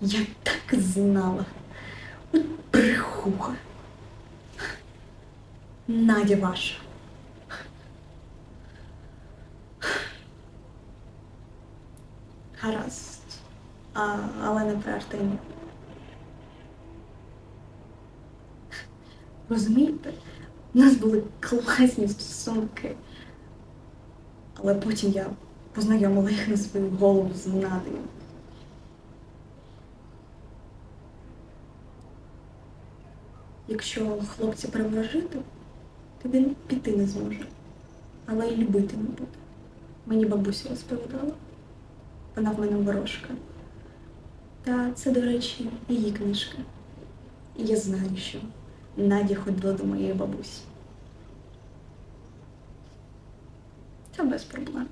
Я так знала. От брехуха. Надя ваша. Гаразд. А, але не про Артемію. Розумієте, у нас були класні стосунки. Але потім я познайомила їх на свою голову з Надею. Якщо хлопця приворожити, то він піти не зможе, але й любити не буде. Мені бабуся розповідала. Вона в мене ворожка. Та це, до речі, її книжка. І я знаю, що Надя ходила до моєї бабусі. Та без проблем.